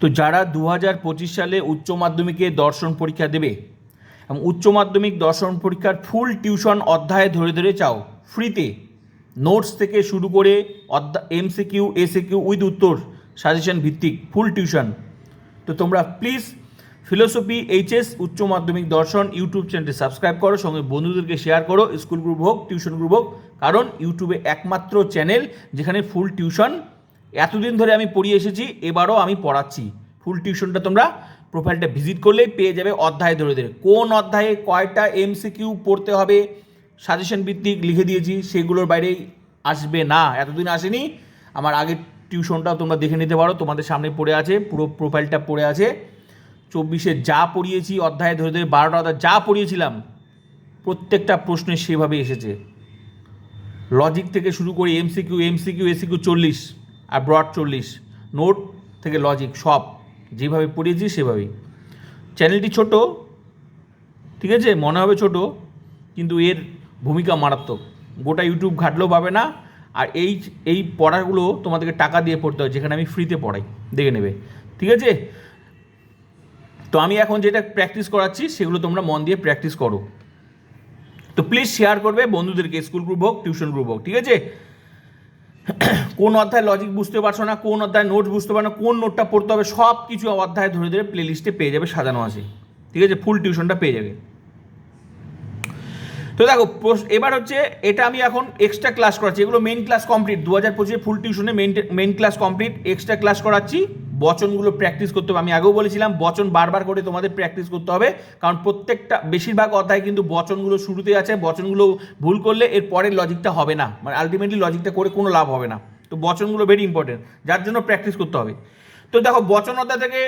তো যারা দু হাজার পঁচিশ সালে উচ্চ মাধ্যমিকে দর্শন পরীক্ষা দেবে এবং উচ্চ মাধ্যমিক দর্শন পরীক্ষার ফুল টিউশন অধ্যায়ে ধরে ধরে চাও, ফ্রিতে, নোটস থেকে শুরু করে অধ্যা, এমসিকিউ, এসিকিউ উইথ উত্তর, সাজেশন ভিত্তিক, ফুল টিউশন। তো তোমরা প্লিজ ফিলোসফি, এইচএস, উচ্চ মাধ্যমিক দর্শন ইউটিউব চ্যানেলটি সাবস্ক্রাইব করো, সঙ্গে বন্ধুদেরকে শেয়ার করো, স্কুল গ্রুপ হোক, টিউশন গ্রুপ হোক, কারণ ইউটিউবে একমাত্র চ্যানেল যেখানে ফুল টিউশন এতদিন ধরে আমি পড়িয়ে এসেছি, এবারও আমি পড়াচ্ছি। ফুল টিউশনটা তোমরা প্রোফাইলটা ভিজিট করলেই পেয়ে যাবে অধ্যায় ধরে ধরে কোন অধ্যায়ে কয়টা এমসিকিউ পড়তে হবে সাজেশন ভিত্তিক লিখে দিয়েছি, সেগুলোর বাইরে আসবে না। এতদিন আসেনি, আমার আগের টিউশনটাও তোমরা দেখে নিতে পারো, তোমাদের সামনে পড়ে আছে, পুরো প্রোফাইলটা পড়ে আছে। চব্বিশে যা পড়িয়েছি, অধ্যায় ধরে ধরে বারোটা অধ্যায় যা পড়িয়েছিলাম, প্রত্যেকটা প্রশ্নে সেভাবে এসেছে। লজিক থেকে শুরু করে এমসিকিউ এমসিকিউ এসিকিউ চল্লিশ। আর ব্রড চল্লিশ। নোট থেকে লজিক সব। যেভাবে পড়িয়েছি সেভাবেই। চ্যানেলটি ছোট, ঠিক আছে? মনে হবে ছোট, কিন্তু এর ভূমিকা মারাত্মক। গোটা ইউটিউব ঘাটলেও পাবে না। আর এই এই পড়াগুলো তোমাদেরকে টাকা দিয়ে পড়তে হয়, যেখানে আমি ফ্রিতে পড়াই। দেখে নেবে। ঠিক আছে? তো আমি এখন যেটা প্র্যাকটিস করাচ্ছি, সেগুলো তোমরা মন দিয়ে প্র্যাকটিস করো। তো প্লিজ শেয়ার করবে বন্ধুদেরকে স্কুল গ্রুপ হোক টিউশন গ্রুপ হোক, ঠিক আছে? কোন অধ্যায় লজিক বুঝতে পারছ না, কোন অধ্যায় নোট বুঝতে পারো না, কোন নোটটা পড়তে হবে সব কিছু অধ্যায় ধরে ধরে প্লে লিস্টে পেয়ে যাবে সাজানো আছে। ঠিক আছে? ফুল টিউশনটা পেয়ে যাবে। তো দেখো এবার হচ্ছে এটা আমি এখন এক্সট্রা ক্লাস করাচ্ছি। এগুলো মেন ক্লাস কমপ্লিট দু হাজার পঁচিশে ফুল টিউশনে main main class complete extra class করাচ্ছি। বচনগুলো প্র্যাকটিস করতে হবে। আমি আগেও বলেছিলাম, বচন বারবার করে তোমাদের প্র্যাকটিস করতে হবে। কারণ প্রত্যেকটা, বেশিরভাগ অধ্যায় কিন্তু বচনগুলো শুরুতে আছে, বচনগুলো ভুল করলে এর পরের লজিকটা হবে না। মানে আলটিমেটলি লজিকটা করে কোনো লাভ হবে না। তো বচনগুলো ভেরি ইম্পর্টেন্ট যার জন্য প্র্যাকটিস করতে হবে। তো দেখো বচন অধ্যায় থেকে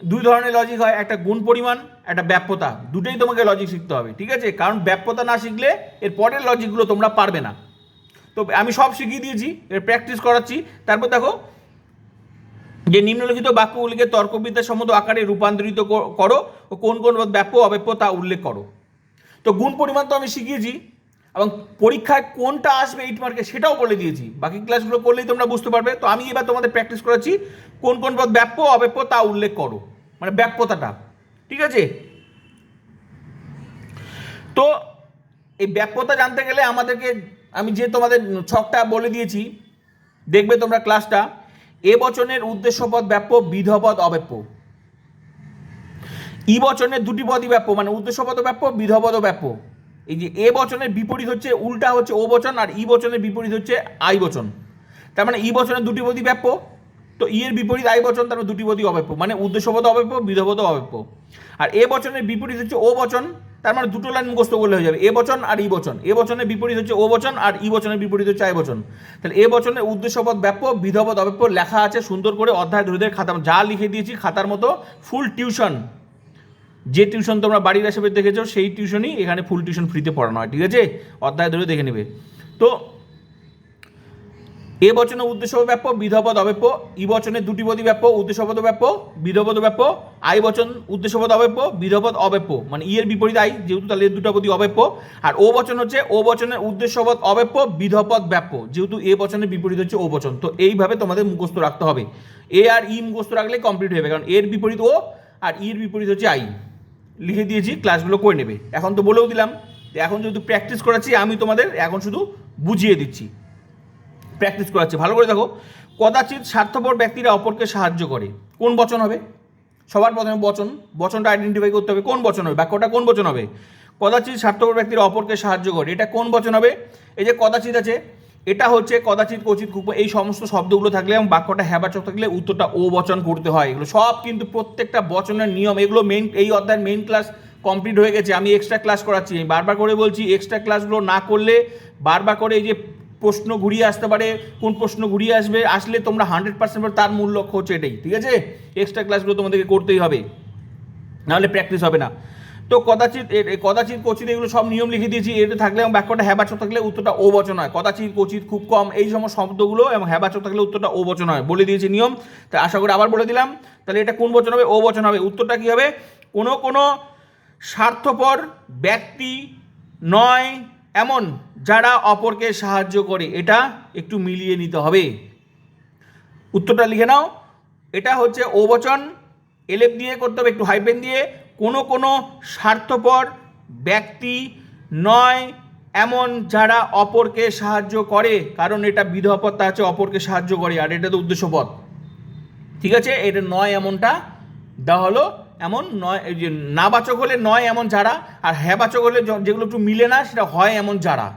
দুই ধরনের লজিক হয়, একটা গুণ পরিমাণ, একটা ব্যাপ্যতা। দুটোই তোমাকে লজিক শিখতে হবে, ঠিক আছে? কারণ ব্যাপ্যতা না শিখলে এর পরের লজিকগুলো তোমরা পারবে না। তো আমি সব শিখিয়ে দিয়েছি, এর প্র্যাকটিস করাচ্ছি। তারপর দেখো যে নিম্নলিখিত বাক্যগুলিকে তর্কবিদ্যা সম্মত আকারে রূপান্তরিত করো ও কোন কোন ব্যাপ্য অব্যাপ্য তা উল্লেখ করো। তো গুণ পরিমাণ তো আমি শিখিয়েছি এবং পরীক্ষায় কোনটা আসবে এইট মার্কে সেটাও বলে দিয়েছি। বাকি ক্লাসগুলো করলেই তোমরা বুঝতে পারবে। তো আমি এবার তোমাদের প্র্যাকটিস করাচ্ছি কোন কোন পদ ব্যাপ্য অব্যাপ্য তা উল্লেখ করো। মানে ব্যাপ্যতাটা। ঠিক আছে? তো এই ব্যাপ্যতা জানতে গেলে আমাদেরকে আমি যে তোমাদের ছকটা বলে দিয়েছি, দেখবে তোমরা ক্লাসটা এ বচনের উদ্দেশ্যপদ ব্যাপ্য, বিধপদ অব্যাপ্য। ই বচনের দুটি পদই ব্যাপ্য মানে উদ্দেশ্যপদ ব্যাপ্য বিধপদ ব্যাপ্য। এই যে এ বচনের বিপরীত হচ্ছে, উল্টা হচ্ছে ও বচন আর ই বচনের বিপরীত হচ্ছে আই বচন তার মানে ই বচনের দুটি পদই ব্যাপ্য, তো ই এর বিপরীত আই বচন তার মানে দুটি পদই অব্যাপ্য। মানে উদ্দেশ্যপদ অব্যাপ্য বিধপদ অব্যাপ্য। আর এ বচনের বিপরীত হচ্ছে ও বচন তার মানে দুটো লাইন মুখস্থ করলে হয়ে যাবে। এ বচন আর ই বচন। এ বচনের বিপরীত হচ্ছে ও বচন আর ই বচনের বিপরীত হচ্ছে আই বচন। তাহলে এ বচনের উদ্দেশ্যপদ ব্যাপ্য, বিধবদ অব্যাপ্য লেখা আছে সুন্দর করে অধ্যায় ধরে খাতা। যা লিখে দিয়েছি খাতার মতো ফুল টিউশন যে টিউশন তোমরা বাড়ির আশেপাশে দেখেছ, সেই টিউশনই এখানে ফুল টিউশন ফ্রিতে পড়ানো হয়, ঠিক আছে? অধ্যায় ধরে দেখে নেবে। তো এ বচনের উদ্দেশ্য ব্যাপ্য বিধপদ অব্যাপ্য, ই বচনে দুটি পদই ব্যাপ্য, উদ্দেশ্যপদ ব্যাপ্য বিধপদ ব্যাপ্য, আই বচন উদ্দেশ্যপদ অব্যাপ্য বিধপদ অব্যাপ্য মানে ই এর বিপরীত আই, যেহেতু তাহলে দুটো পদই অব্যাপ্য। আর ও বচন হচ্ছে, ও বচনের উদ্দেশ্যপদ অব্যাপ্য বিধপদ ব্যাপ্য, যেহেতু এ বচনের বিপরীত হচ্ছে ও বচন। তো এইভাবে তোমাদের মুখস্থ রাখতে হবে। এ আর ই মুখস্থ রাখলে কমপ্লিট হবে কারণ এর বিপরীত ও আর ইর বিপরীত হচ্ছে আই। লিখে দিয়েছি ক্লাসগুলো করে নেবে। এখন তো বলেও দিলাম, এখন যেহেতু প্র্যাকটিস করাচ্ছি, আমি তোমাদের এখন শুধু বুঝিয়ে দিচ্ছি। প্র্যাকটিস করাচ্ছি। ভালো করে দেখো, কদাচিৎ স্বার্থপর ব্যক্তিরা অপরকে সাহায্য করে। কোন বচন হবে? সবার প্রথমে বচন, বচনটা আইডেন্টিফাই করতে হবে কোন বচন হবে, বাক্যটা কোন বচন হবে? কদাচিৎ স্বার্থপর ব্যক্তিরা অপরকে সাহায্য করে, এটা কোন বচন হবে? এই যে কদাচিৎ আছে, এটা হচ্ছে কদাচিৎ কচিত খুব এই সমস্ত শব্দগুলো থাকলে এবং বাক্যটা হ্যাবাচক থাকলে উত্তরটা ও বচন করতে হয়। এগুলো সব কিন্তু প্রত্যেকটা বচনের নিয়ম, এগুলো মেইন এই অধ্যায়ের মেইন ক্লাস কমপ্লিট হয়ে গেছে। আমি এক্সট্রা ক্লাস করাচ্ছি। আমি বারবার করে বলছি এক্সট্রা ক্লাসগুলো না করলে বারবার করে এই যে প্রশ্ন ঘুরিয়ে আসতে পারে, কোন প্রশ্ন ঘুরিয়ে আসবে, আসলে তোমরা হান্ড্রেড পার্সেন্ট তার মূল লক্ষ্য হচ্ছে এটাই, ঠিক আছে? এক্সট্রা ক্লাসগুলো তোমাদেরকে করতেই হবে, নাহলে প্র্যাকটিস হবে না। তো কদাচিৎ কদাচিৎ কচিত এগুলো সব নিয়ম লিখে দিয়েছি এটা থাকলে এবং বাক্যটা হ্যাবাচক থাকলে উত্তরটা ও বচন হয়। কদাচিৎ কচিত খুব কম, এই সমস্ত শব্দগুলো এবং হ্যাবাচক থাকলে উত্তরটা ও বচন হয়, বলে দিয়েছি নিয়ম। তা আশা করি আবার বলে দিলাম, তাহলে এটা কোন বচন হবে? ও বচন হবে। উত্তরটা কী হবে? কোনো কোনো স্বার্থপর ব্যক্তি নয় এমন যারা অপরকে সাহায্য করে, এটা একটু মিলিয়ে নিতে হবে। উত্তরটা লিখে নাও। এটা হচ্ছে ও বচন এলেপ দিয়ে করতে হবে, একটু হাইপেন দিয়ে। কোনো কোনো স্বার্থপর ব্যক্তি নয়, এমন যারা অপরকে সাহায্য করে, কারণ এটা বিধপদটা আছে, অপরকে সাহায্য করে, আর এটা তো উদ্দেশ্যপদ ঠিক আছে? এটা নয় এমনটা। দেওয়া হলো এমন নয় যে নাবাচক হলে নয় এমন যারা, আর হ্যাবাচক হলে যেগুলো একটু মিলে না, সেটা হয় এমন যারা।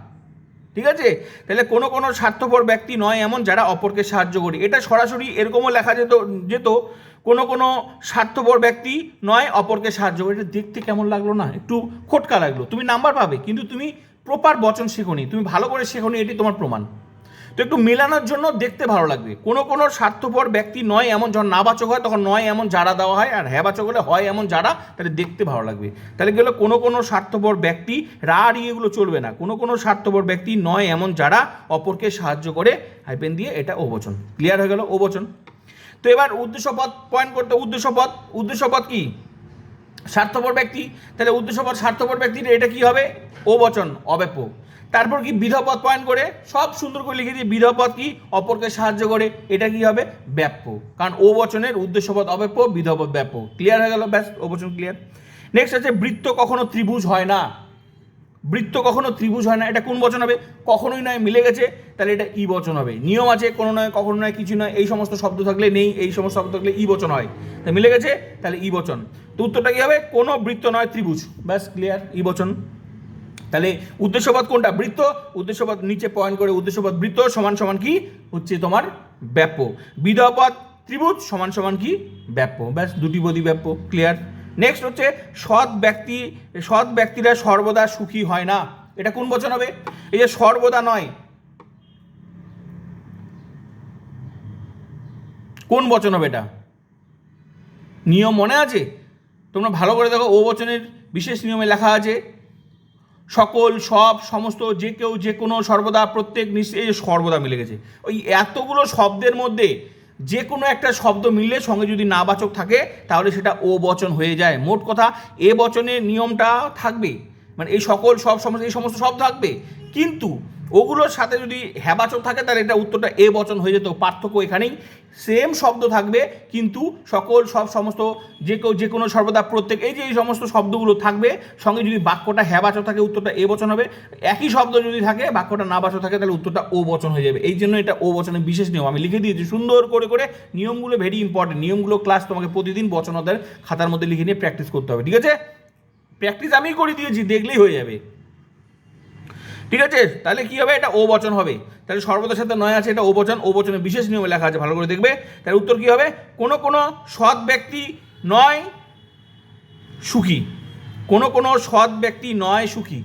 ঠিক আছে? তাহলে কোনো কোনো স্বার্থপর ব্যক্তি নয় এমন যারা অপরকে সাহায্য করে। এটা সরাসরি এরকমও লেখা যেত যেত, কোনো কোনো স্বার্থপর ব্যক্তি নয় অপরকে সাহায্য করে। এটা দেখতে কেমন লাগল না? একটু খটকা লাগল। তুমি নাম্বার পাবে, কিন্তু তুমি প্রপার বচন শেখোনি। তুমি ভালো করে শেখোনি, এটি তোমার প্রমাণ। তো একটু মেলানোর জন্য দেখতে ভালো লাগবে। কোনো কোনো স্বার্থপর ব্যক্তি নয় এমন যখন নাবাচক হয়, তখন নয় এমন যারা দেওয়া হয় আর হ্যাবাচক হলে হয় এমন যারা, তাহলে দেখতে ভালো লাগবে। তাহলে গেলো কোনো কোনো স্বার্থপর ব্যক্তি রা আর এগুলো চলবে না। কোনো কোনো স্বার্থপর ব্যক্তি নয় এমন যারা অপরকে সাহায্য করে। হাইপেন দিয়ে এটা ওবচন ক্লিয়ার হয়ে গেল ওবচন তো এবার উদ্দেশ্যপদ পয়েন্ট করতে উদ্দেশ্যপদ উদ্দেশ্যপদ কি? স্বার্থপর ব্যক্তি। তাহলে উদ্দেশ্যপদ স্বার্থপর ব্যক্তির এটা কি হবে? ও বচন অব্যাপ্য তারপর কি বিধপদ পয়েন্ট করে? সব সুন্দর করে লিখে দিয়ে বিধপদ কি? অপরকে সাহায্য করে। এটা কি হবে? ব্যাপ্য। কারণ ও বচনের উদ্দেশ্যপদ অব্যাপ্য বিধপদ ব্যাপ্য। ক্লিয়ার হয়ে গেল? ব্যাস, ও বচন ক্লিয়ার নেক্সট আছে, বৃত্ত কখনো ত্রিভুজ হয় না। বৃত্ত কখনো ত্রিভুজ হয় না। এটা কোন বচন হবে? কখনোই নয়, মিলে গেছে। তাহলে এটা ই বচন হবে। নিয়ম আছে, কোনো নয়, কখনো নয়, কিছু নয়, এই সমস্ত শব্দ থাকলে নেই, এই সমস্ত শব্দ থাকলে ই বচন হয়। তা মিলে গেছে, তাহলে ই বচন। তো উত্তরটা কি হবে? কোনো বৃত্ত নয়, ত্রিভুজ। ব্যাস ক্লিয়ার ই বচন। তাহলে উদ্দেশ্যপদ কোনটা? বৃত্ত। উদ্দেশ্যপদ নিচে পয়েন্ট করে উদ্দেশ্যপদ বৃত্ত সমান সমান কি? হচ্ছে তোমার ব্যাপ্য। বিধপদ ত্রিভুজ সমান সমান কি? ব্যাপ্য। ব্যাস, দুটি বদি ব্যাপ্য। ক্লিয়ার নেক্সট হচ্ছে সৎ ব্যক্তি, সৎ ব্যক্তিরা সর্বদা সুখী হয় না। এটা কোন বচন হবে? এই যে সর্বদা নয়। কোন বচন হবে এটা? নিয়ম মনে আছে? তোমরা ভালো করে দেখো, ও বচনের বিশেষ নিয়মে লেখা আছে সকল, সব, সমস্ত, যে কেউ, যে কোনো, সর্বদা, প্রত্যেক নিশ্চয়ই সর্বদা মিলে গেছে। ওই এতগুলো শব্দের মধ্যে যে কোনো একটা শব্দ মিললে সঙ্গে যদি নাবাচক থাকে, তাহলে সেটা ও বচন হয়ে যায়। মোট কথা, এ বচনের নিয়মটা থাকবে। মানে এই সকল, সব, সমস্ত, এই সমস্ত সব থাকবে। কিন্তু ওগুলোর সাথে যদি হ্যাবাচক থাকে, তাহলে এটা উত্তরটা এ বচন হয়ে যেত। পার্থক্য এখানেই। সেম শব্দ থাকবে, কিন্তু সকল সব সমস্ত যে কেউ, যে কোনো সর্বদা প্রত্যেক, এই যে এই সমস্ত শব্দগুলো থাকবে, সঙ্গে যদি বাক্যটা হ্যাবাচক থাকে, উত্তরটা এ বচন হবে। একই শব্দ যদি থাকে, বাক্যটা না বাচক থাকে, তাহলে উত্তরটা ও বচন হয়ে যাবে। এই জন্য এটা ও বচনের বিশেষ নিয়ম। আমি লিখে দিয়েছি সুন্দর করে করে। নিয়মগুলো ভেরি ইম্পর্টেন্ট নিয়মগুলো ক্লাস তোমাকে প্রতিদিন বচন অধ্যায়ের খাতার মধ্যে লিখে নিয়ে প্র্যাকটিস করতে হবে, ঠিক আছে? প্র্যাকটিস আমি করে দিয়েছি, দেখলেই হয়ে যাবে। ঠিক আছে? তাহলে কি হবে? এটা ও বচন হবে। তাহলে সর্বদার সাথে নয় আছে, এটা ও বচন ও বচনের বিশেষ নিয়মে লেখা আছে, ভালো করে দেখবে। তাহলে উত্তর কি হবে? কোনো কোনো সৎ ব্যক্তি নয় সুখী। কোনো কোনো সৎ ব্যক্তি নয় সুখী।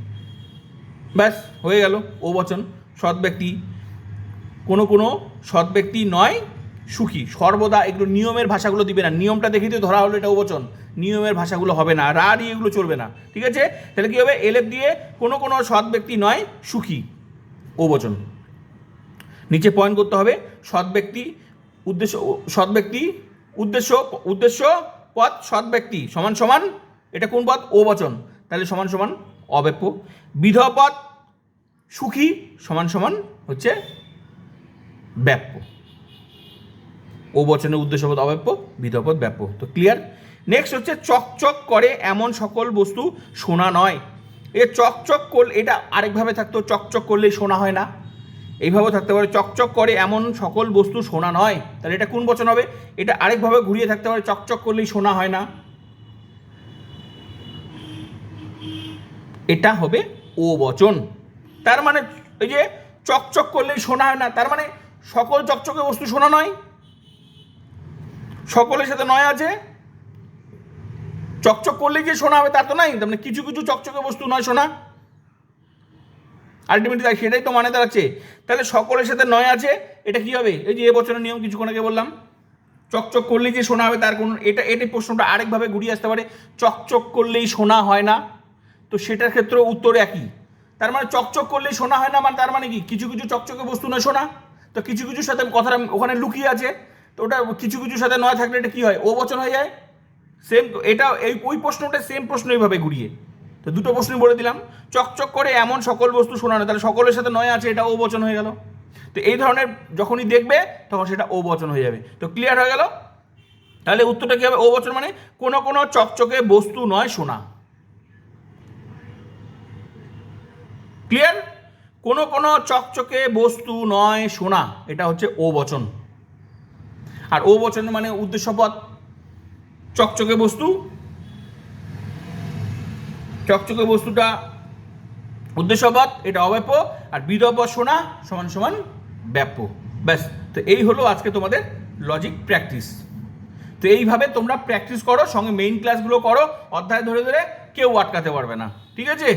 ব্যাস, হয়ে গেল ও বচন সৎ ব্যক্তি। কোনো কোনো সৎ ব্যক্তি নয় সুখী। সর্বদা এগুলো নিয়মের ভাষাগুলো দিবে না। নিয়মটা দেখে ধরা হলো এটা ও বচন নিয়মের ভাষাগুলো হবে না। রা দিয়ে এগুলো চলবে না। ঠিক আছে? তাহলে কি হবে? এলেপ দিয়ে কোনো কোনো সৎ ব্যক্তি নয়, সুখী ও বচন নিচে পয়েন্ট করতে হবে। সৎ ব্যক্তি উদ্দেশ্য, সৎ ব্যক্তি উদ্দেশ্য উদ্দেশ্য পদ সৎ ব্যক্তি সমান সমান, এটা কোন পদ ও বচন তাহলে সমান সমান অব্যাপ্য বিধপদ সুখী সমান সমান হচ্ছে ব্যাপ্য ও বচনের উদ্দেশ্যপদ অব্যাপ্য বিধপদ ব্যাপ্য। তো ক্লিয়ার নেক্সট হচ্ছে চকচক করে এমন সকল বস্তু সোনা নয়। এ চকচক করলে এটা আরেকভাবে থাকতো, চকচক করলেই সোনা হয় না। এইভাবেও থাকতে পারে, চকচক করে এমন সকল বস্তু সোনা নয়। তাহলে এটা কোন বচন হবে? এটা আরেকভাবে ঘুরিয়ে থাকতে পারে, চকচক করলেই সোনা হয় না। এটা হবে ও বচন। তার মানে এই যে চকচক করলেই সোনা হয় না, তার মানে সকল চকচকে বস্তু সোনা নয়। সকলের সাথে নয় আছে? চকচক করলে যে সোনা হবে, তা তো নাই। তার মানে কিছু কিছু চকচকে বস্তু নয় সোনা। আলটিমেটলি তাই, সেটাই তো মানে দাঁড়াচ্ছে। তাহলে সকলের সাথে নয় আছে, এটা কি হবে? এই যে এ বছরের নিয়ম কিছুক্ষণ আগে বললাম। চকচক করলেই যে সোনা হবে, তার কোনো এটা এটি প্রশ্নটা আরেকভাবে ঘুরিয়ে আসতে পারে। চকচক করলেই সোনা হয় না। তো সেটার ক্ষেত্রে উত্তর একই। তার মানে চকচক করলেই সোনা হয় না মানে তার মানে কি? কিছু কিছু চকচকে বস্তু নয় সোনা। তো কিছু কিছুর সাথে কথাটা ওখানে লুকিয়ে আছে। তো ওটা কিছু কিছু সাথে নয় থাকলে এটা কি হয়? ও বচন হয়ে যায়? সেম এটা এই, ওই প্রশ্নটা সেম প্রশ্ন এইভাবে ঘুরিয়ে। তো দুটো প্রশ্নই বলে দিলাম। চকচক করে এমন সকল বস্তু শোনানো তাহলে সকলের সাথে নয় আছে, এটা ও বচন হয়ে গেল। তো এই ধরনের যখনই দেখবে, তখন সেটা ও বচন হয়ে যাবে। তো ক্লিয়ার হয়ে গেল? তাহলে উত্তরটা কী হবে? ও বচন মানে কোনো কোনো চকচকে বস্তু নয় শোনা। ক্লিয়ার কোনো কোনো চকচকে বস্তু নয় সোনা এটা হচ্ছে ও বচন আর ও বচন মানে উদ্দেশ্যপদ চকচকে বস্তু। চকচকে বস্তুটা উদ্দেশ্যপদ এটা অব্যাপ্য আর বিদব্য সোনা সমান সমান ব্যাপ্য। ব্যাস, তো এই হলো আজকে তোমাদের লজিক প্র্যাকটিস তো এইভাবে তোমরা প্র্যাকটিস করো, সঙ্গে মেইন ক্লাসগুলো করো, অধ্যায় ধরে ধরে কেউ আটকাতে পারবে না। ঠিক আছে?